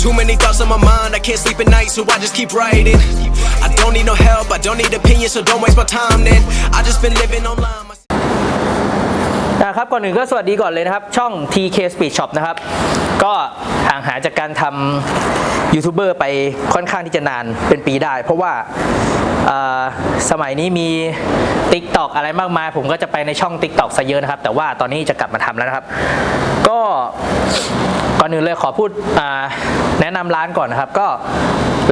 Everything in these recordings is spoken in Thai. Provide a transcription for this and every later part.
Too many thoughts on my mind, I can't sleep at night, so I just keep writing. I don't need no help, I don't need opinions, so don't waste my time then. I just been living online. นะครับก่อนอื่นก็สวัสดีก่อนเลยนะครับ ช่อง TK Speed Shop นะครับ ก็ห่างหายจากการทำยูทูบเบอร์ไปค่อนข้างที่จะนานเป็นปีได้ เพราะว่าเอ่อสมัยนี้มี TikTok อะไรมากมาย ผมก็จะไปในช่อง TikTok ซะเยอะนะครับ แต่ว่าตอนนี้จะกลับมาทำแล้วนะครับ ก็ ก่อนอื่นเลยขอพูดแนะนำร้านก่อนนะครับ ก็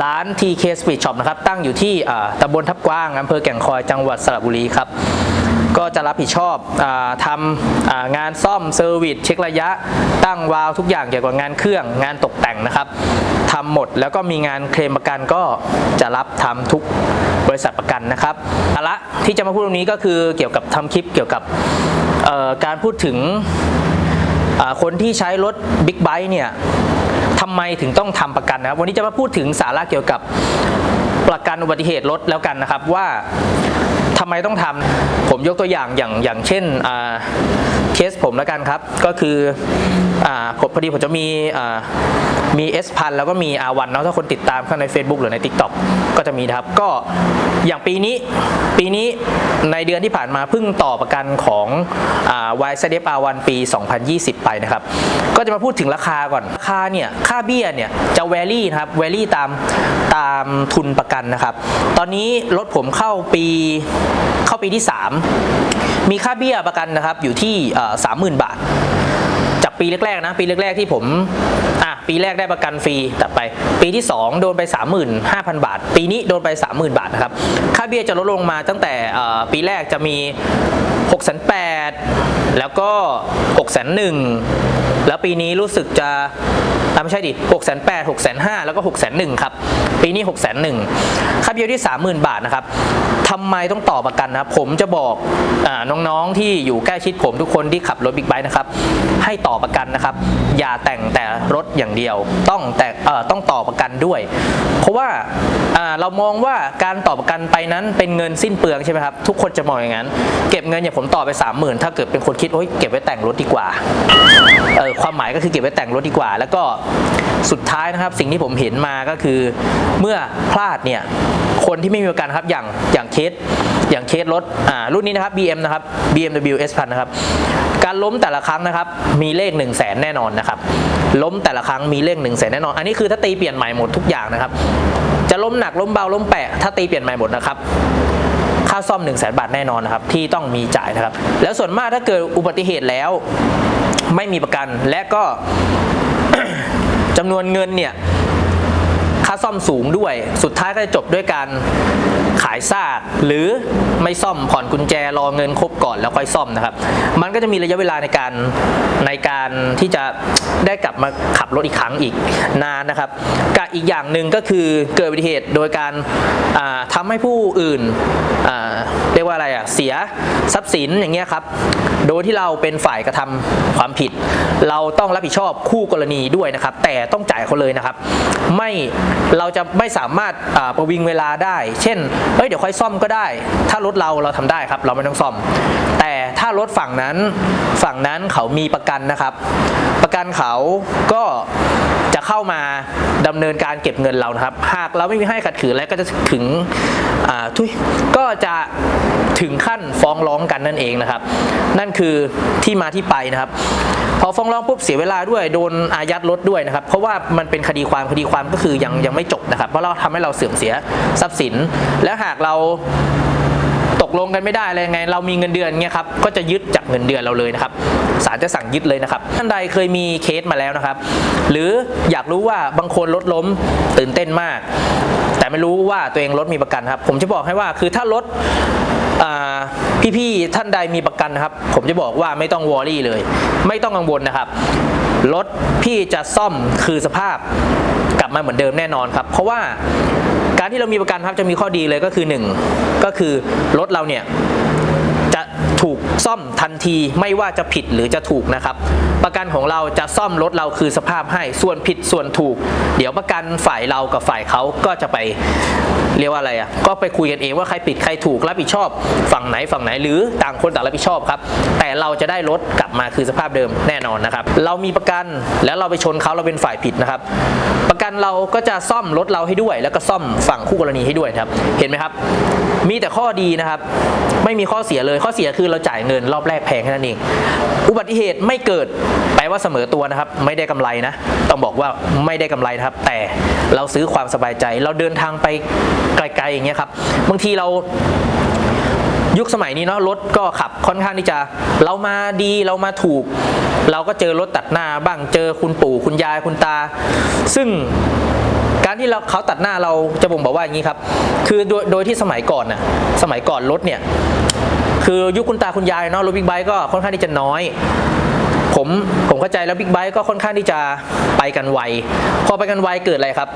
ร้าน TK Speed Shop นะครับ ตั้งอยู่ที่ตำบลทับกว้างอำเภอแก่งคอยจังหวัดสระบุรีครับก็จะรับผิดชอบอทำงานซ่อมเซอร์วิสเช็คระยะ ตั้งวาล์วทุกอย่างเกี่ยวกับงานเครื่องงานตกแต่งนะครับทำหมดแล้วก็มีงานเคลมประกันก็จะรับทำทุกบริษัทประกันนะครับเอาละที่จะมาพูดตรงนี้ก็คือเกี่ยวกับทำคลิปเกี่ยวกับการพูดถึง คนที่ใช้รถบิ๊กไบค์เนี่ยทำไมถึงต้องทำประกันนะครับ วันนี้จะมาพูดถึงสาระเกี่ยวกับประกันอุบัติเหตุรถแล้วกันนะครับว่าทำไมต้องทำผมยกตัวอย่างอย่างอย่างเช่นเคสผมแล้วกันครับ ก็คืออผมพอดีผมจะมีอ่ามี S พันแล้วก็มี R1 เนาะถ้าคนติดตามข้างใน Facebook หรือใน TikTok ก็จะมีครับ ก็ อย่างปีนี้ปีนี้ในเดือนที่ผ่านมาเพิ่งต่อประกันของอ่า YZF R1 ปี 2020 ไปนะครับ ก็จะมาพูดถึงราคาก่อน ราคาเนี่ยค่าเบี้ยเนี่ยจะแวรี่นะครับแวรี่ตามตามทุนประกันนะครับ ตอนนี้รถผมเข้าปีเข้าปีที่ 3 มีค่าเบี้ยประกันนะครับอยู่ที่สามหมื่นบาท จากปีแรกๆนะปีแรกๆที่ผม อะปีแรกได้ประกันฟรีต่อไป ปีที่ 2 โดนไป 35,000 บาท ปีนี้โดนไป 30,000 บาทนะครับค่าเบี้ยจะลดลงมาตั้งแต่ปีแรกจะมี 6 8 0 0แล้วก็6 1 0 0 0แล้วปีนี้รู้สึกจะ อะไม่ใช่ดิ6 8 0 0 0 6 5 0 0แล้วก็6 1 0 0 0ครับ ปีนี้6 1 0 0 0ค่าเบี้ยที่30,000บาทนะครับทำไมต้องต่อประกันนะผมจะบอกอน้องๆที่อยู่ใกล้ชิดผมทุกคนที่ขับรถบิ๊กไบค์นะครับ ให้ต่อประกันนะครับ อย่าแต่งแต่รถอย่างเดียว ต้องแต่ต้องต่อประกันด้วย ราะว่าเรามองว่าการต่อประกันไปนั้นเป็นเงินสิ้นเปลืองใช่ไหมครับทุกคนจะมองอย่างนั้น เก็บเงินอย่างผมต่อไป 30,000 ถ้าเกิดเป็นคนคิดโอ๊ยเก็บไว้แต่งรถดีกว่าเออความหมายก็คือเก็บไว้แต่งรถดีกว่า แล้วก็สุดท้ายนะครับสิ่งที่ผมเห็นมาก็คือเมื่อพลาดเนี่ยคนที่ไม่มีประกันครับอย่างอย่างเคสอย่างเคสรถอ่ารุ่นนี้นะครับ BM นะครับ BMW S พันนะครับ การล้มแต่ละครั้งนะครับ มีเลข1นึ่งแสนแน่นอนนะครับ ล้มแต่ละครั้งมีเลข1นึ่งแสนแน่นอน อันนี้คือถ้าตีเปลี่ยนใหม่หมดทุกอย่างนะครับ จะล้มหนักล้มเบาล้มแปะ ถ้าตีเปลี่ยนใหม่หมดนะครับค่าซ่อม1นึ่งแสนบาทแน่นอนนะครับที่ต้องมีจ่ายนะครับ แล้วส่วนมากถ้าเกิดอุบัติเหตุแล้วไม่มีประกันและก็จำนวนเงินเนี่ยค่าซ่อมสูงด้วย สุดท้ายก็จะจบด้วยการายซากหรือไม่ซ่อมผ่อนกุญแจรอเงินครบก่อนแล้วค่อยซ่อมนะครับ มันก็จะมีระยะเวลาในการในการที่จะได้กลับมาขับรถอีกครั้งอีกนานนะครับกับอีกอย่างหนึ่งก็คือเกิดอุบัติเหตุโดยการทำาให้ผู้อื่นเรียกว่าอะไรอะเสียทรัพย์สินอย่างเงี้ยครับโดยที่เราเป็นฝ่ายกระทำความผิด เราต้องรับผิดชอบคู่กรณีด้วยนะครับ แต่ต้องจ่ายเขาเลยนะครับ ไม่เราจะไม่สามารถประวิงเวลาได้ เช่นเอ้ยเดี๋ยวค่อยซ่อมก็ได้ ถ้ารถเราเราทำได้ครับ เราไม่ต้องซ่อม แต่ถ้ารถฝั่งนั้นฝั่งนั้นเขามีประกันนะครับ ประกันเขาก็จะเข้ามาดำเนินการเก็บเงินเรานะครับ หากเราไม่มีให้ขัดขืนแล้วก็จะถึงอ่าทุยก็จะถึงขั้นฟ้องร้องกันนั่นเองนะครับ นั่นคือที่มาที่ไปนะครับ พอฟ้องร้องปุ๊บเสียเวลาด้วยโดนอายัดรถด้วยนะครับ เพราะว่ามันเป็นคดีความคดีความก็คือยังยังไม่จบนะครับเพราะเราทำให้เราเสื่อมเสียทรัพย์สิน และหากเราตกลงกันไม่ได้อะไรยังไง เรามีเงินเดือนเงี้ยครับก็จะยึดจากเงินเดือนเราเลยนะครับศาลจะสั่งยึดเลยนะครับท่านใดเคยมีเคสมาแล้วนะครับ หรืออยากรู้ว่าบางคนรถล้มตื่นเต้นมาก แต่ไม่รู้ว่าตัวเองรถมีประกันครับ ผมจะบอกให้ว่าคือถ้ารถ พี่ๆท่านใดมีประกันนะครับ ผมจะบอกว่าไม่ต้องวอรี่เลย ไม่ต้องกังวลนะครับรถพี่จะซ่อมคือสภาพกลับมาเหมือนเดิมแน่นอนครับ เพราะว่าการที่เรามีประกันครับจะมีข้อดีเลยก็คือหนึ่งก็คือรถเราเนี่ย ถูกซ่อมทันทีไม่ว่าจะผิดหรือจะถูกนะครับ ประกันของเราจะซ่อมรถเราคือสภาพให้ส่วนผิดส่วนถูก เดี๋ยวประกันฝ่ายเรากับฝ่ายเขาก็จะไปเรียกว่าอะไรอะก็ไปคุยกันเองว่าใครผิดใครถูกรับผิดชอบฝั่งไหนฝั่งไหนหรือต่างคนต่างรับผิดชอบครับแต่เราจะได้รถกลับมาคือสภาพเดิมแน่นอนนะครับ เรามีประกันแล้วเราไปชนเขาเราเป็นฝ่ายผิดนะครับ ประกันเราก็จะซ่อมรถเราให้ด้วย แล้วก็ซ่อมฝั่งคู่กรณีให้ด้วยครับ เห็นไหมครับ มีแต่ข้อดีนะครับ ไม่มีข้อเสียเลยข้อเสียคือเราจ่ายเงินรอบแรกแพงแค่นั้นเองอุบัติเหตุไม่เกิดแปลว่าเสมอตัวนะครับ ไม่ได้กำไรนะ ต้องบอกว่าไม่ได้กำไรนะครับ แต่เราซื้อความสบายใจ เราเดินทางไปไกลๆอย่างเงี้ยครับบางทีเรายุคสมัยนี้เนาะรถก็ขับค่อนข้างที่จะ เรามาดีเรามาถูก เราก็เจอรถตัดหน้าบ้างเจอคุณปู่คุณยายคุณตา ซึ่งการที่เราเขาตัดหน้าเราจะบ่งบอกว่าอย่างนี้ครับ คือโดยโดยที่สมัยก่อนน่ะสมัยก่อนรถเนี่ย คือยุคคุณตาคุณยายเนาะรถบิ๊กไบค์ก็ค่อนข้างที่จะน้อย ผมผมเข้าใจแล้วบิ๊กไบค์ก็ค่อนข้างที่จะไปกันไวพอไปกันไวเกิดอะไรครับ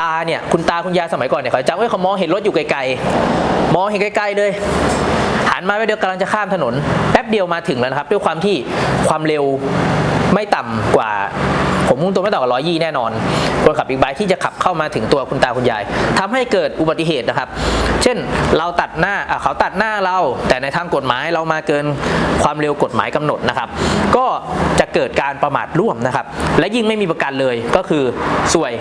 ตาเนี่ยคุณตาคุณยายสมัยก่อนเนี่ยเขาจำว่าเขามองเห็นรถอยู่ไกลๆมองเห็นไกลๆเลยหันมาไปเดียวกำลังจะข้ามถนนแป๊บเดียวมาถึงแล้วนะครับ ด้วยความที่ความเร็วไม่ต่ำกว่า ผมมุ่งตัวไม่ต่ำกว่าร้อยยี่แน่นอนคนขับบิ๊กไบค์ที่จะขับเข้ามาถึงตัวคุณตาคุณยายทำให้เกิดอุบัติเหตุนะครับ เช่นเราตัดหน้าเขาตัดหน้าเรา แต่ในทางกฎหมายเรามาเกินความเร็วกฎหมายกำหนดนะครับ ก็จะเกิดการประมาทร่วมนะครับ และยิ่งไม่มีประกันเลยก็คือสวย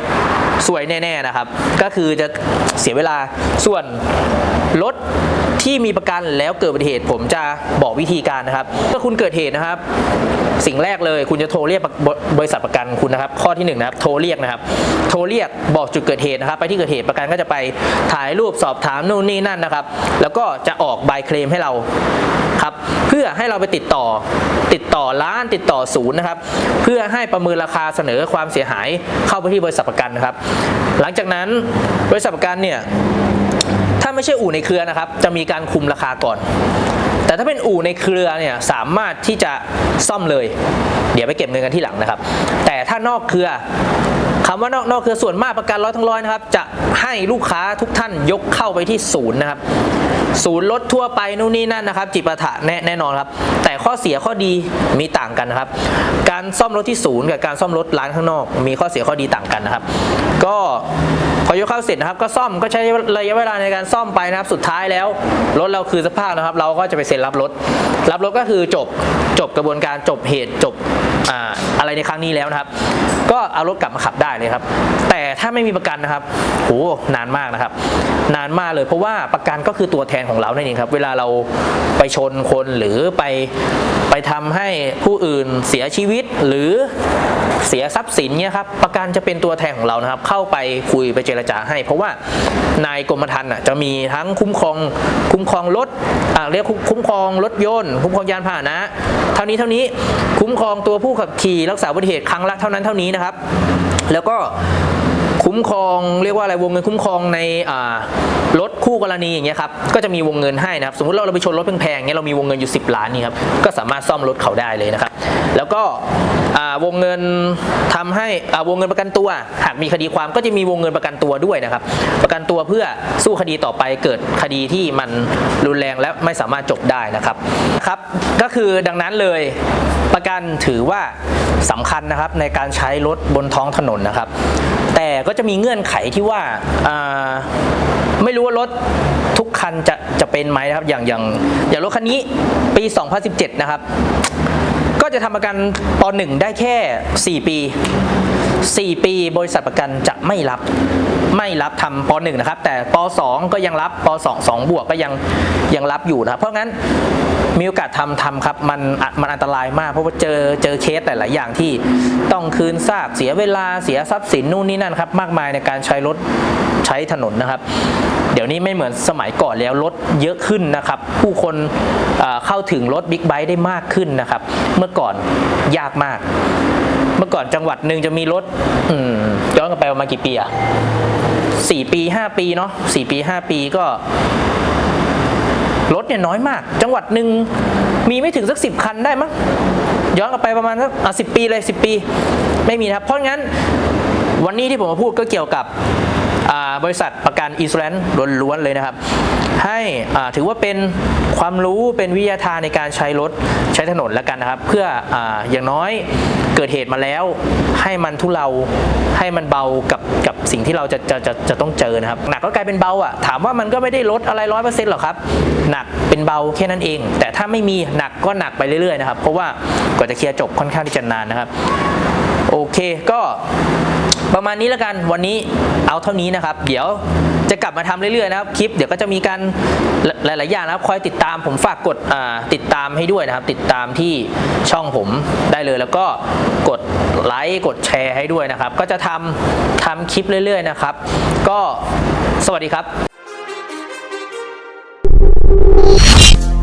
สวยแน่ๆนะครับ ก็คือจะเสียเวลาส่วนรถ ที่มีประกันแล้วเกิดอุบัติเหตุ ผมจะบอกวิธีการนะครับเมื่อคุณเกิดเหตุนะครับ สิ่งแรกเลยคุณจะโทรเรียกบริษัทประกันคุณนะครับ ข้อที่หนึ่งนะครับโทรเรียกนะครับโทรเรียกบอกจุดเกิดเหตุนะครับ ไปที่เกิดเหตุประกันก็จะไปถ่ายรูปสอบถามนู่นนี่นั่นนะครับ แล้วก็จะออกใบเคลมให้เราครับเพื่อให้เราไปติดต่อติดต่อร้านติดต่อศูนย์นะครับ เพื่อให้ประเมินราคาเสนอความเสียหายเข้าไปที่บริษัทประกันนะครับ หลังจากนั้นบริษัทประกันเนี่ย ไม่ใช่อู่ในเครือนะครับ จะมีการคุมราคาก่อน แต่ถ้าเป็นอู่ในเครือเนี่ยสามารถที่จะซ่อมเลย เดี๋ยวไปเก็บเงินกันที่หลังนะครับ แต่ถ้านอกเครือคำว่านอกนอกเครือส่วนมากประกันร้อยทั้งร้อยนะครับ จะให้ลูกค้าทุกท่านยกเข้าไปที่ศูนย์นะครับ ศูนย์รถทั่วไปนู่นนี่นั่นนะครับ จิปาถะแน่แน่นอนครับ แข้อเสียข้อดีมีต่างกันนะครับ การซ่อมรถที่ศูนย์กับการซ่อมรถร้านข้างนอก มีข้อเสียข้อดีต่างกันนะครับ ก็พอยกเข้าเสร็จนะครับก็ซ่อมก็ใช้ระยะเวลาในการซ่อมไปนะครับสุดท้ายแล้วรถเราคือสภาพนะครับ เราก็จะไปเซ็นรับรถ รับรถก็คือจบจบกระบวนการจบเหตุจบ อะไรในครั้งนี้แล้วนะครับ ก็เอารถกลับมาขับได้เลยครับ แต่ถ้าไม่มีประกันนะครับโหนานมากนะครับ นานมากเลยเพราะว่าประกันก็คือตัวแทนของเรานั่นเองครับเวลาเราไปชนคนหรือไปไปทำให้ผู้อื่นเสียชีวิตหรือเสียทรัพย์สินเนี่ยครับประกันจะเป็นตัวแทนของเรานะครับเข้าไปคุยไปเจรจาให้ เพราะว่านายกรมธรรม์จะมีทั้งคุ้มครองคุ้มครองรถเรียกคุ้มครองรถยนต์คุ้มครองยานพาหนะ เท่านี้เท่านี้คุ้มครองตัวผู้ขับขี่รักษาอุบัติเหตุครั้งละเท่านั้นเท่านี้นะครับ แล้วก็คุ้มครองเรียกว่าอะไรวงเงินคุ้มครองในรถคู่กรณีอย่างเงี้ยครับก็จะมีวงเงินให้นะครับ สมมติเราเราไปชนรถแพงๆเงี้ยเรามีวงเงินอยู่ 10 ล้านนี่ครับก็สามารถซ่อมรถเขาได้เลยนะครับ แล้วก็วงเงินทำให้วงเงินประกันตัว หากมีคดีความก็จะมีวงเงินประกันตัวด้วยนะครับ ประกันตัวเพื่อสู้คดีต่อไปเกิดคดีที่มันรุนแรงและไม่สามารถจบได้นะครับครับก็คือดังนั้นเลยประกันถือว่าสำคัญนะครับในการใช้รถบนท้องถนนนะครับ แต่ก็จะมีเงื่อนไขที่ว่าอ่าไม่รู้ว่ารถทุกคันจะจะเป็นไหมนะครับอย่างอย่างอย่างรถคันนี้ปี 2017 นะครับ ก็จะทำประกันป .1 ได้แค่ 4 ปี 4 ปีบริษัทประกันจะไม่รับ ไม่รับทำป .1 นะครับแต่ป .2 ก็ยังรับป .2 2บวกก็ยังยังรับอยู่นะครับเพราะงั้นมีโอกาสทำทำครับมันมันอันตรายมาก เพราะว่าเจอเจอเคสหลาย ๆ อย่างที่ต้องคืนซากเสียเวลาเสียทรัพย์สินนู่นนี่นั่นครับมากมายในการใช้รถใช้ถนนนะครับเดี๋ยวนี้ไม่เหมือนสมัยก่อนแล้วรถเยอะขึ้นนะครับ ผู้คนเข้าถึงรถบิ๊กไบค์ได้มากขึ้นนะครับ เมื่อก่อนยากมาก เมื่อก่อนจังหวัดหนึ่งจะมีรถย้อนกลับไปประมาณกี่ปีอะสี่ปีห้าปีเนาะสี่ปีห้าปีก็รถเนี่ยน้อยมาก จังหวัดหนึ่งมีไม่ถึงสักสิบคันได้มั้งย้อนกลับไปประมาณสักสิบปีเลยสิบปี ไม่มีนะครับ เพราะงั้นวันนี้ที่ผมมาพูดก็เกี่ยวกับ บริษัทประกันอิสแลนล้วนๆเลยนะครับ ให้ถือว่าเป็นความรู้เป็นวิทยาทานในการใช้รถใช้ถนนแล้วกันนะครับ เพื่อออย่างน้อยเกิดเหตุมาแล้ว ให้มันทุเลาให้มันเบากับกับสิ่งที่เราจะจะจะจะต้องเจอนะครับ หนักก็กลายเป็นเบาอะถามว่ามันก็ไม่ได้ลดอะไรร้อยเปอร์เซ็นต์หรอกครับ หนักเป็นเบาแค่นั้นเอง แต่ถ้าไม่มีหนักก็หนักไปเรื่อยๆนะครับ เพราะว่ากว่าจะเคลียร์จบค่อนข้างที่จะนานนะครับ โอเคก็ประมาณนี้แล้วกันวันนี้เอาเท่านี้นะครับ เดี๋ยวจะกลับมาทำเรื่อยๆนะครับคลิปเดี๋ยวก็จะมีการหลายๆอย่างนะครับคอยติดตามผมฝากกดติดตามให้ด้วยนะครับ ติดตามที่ช่องผมได้เลย แล้วก็กดไลค์กดแชร์ให้ด้วยนะครับ ก็จะทำทำคลิปเรื่อย ๆ นะครับ ก็สวัสดีครับ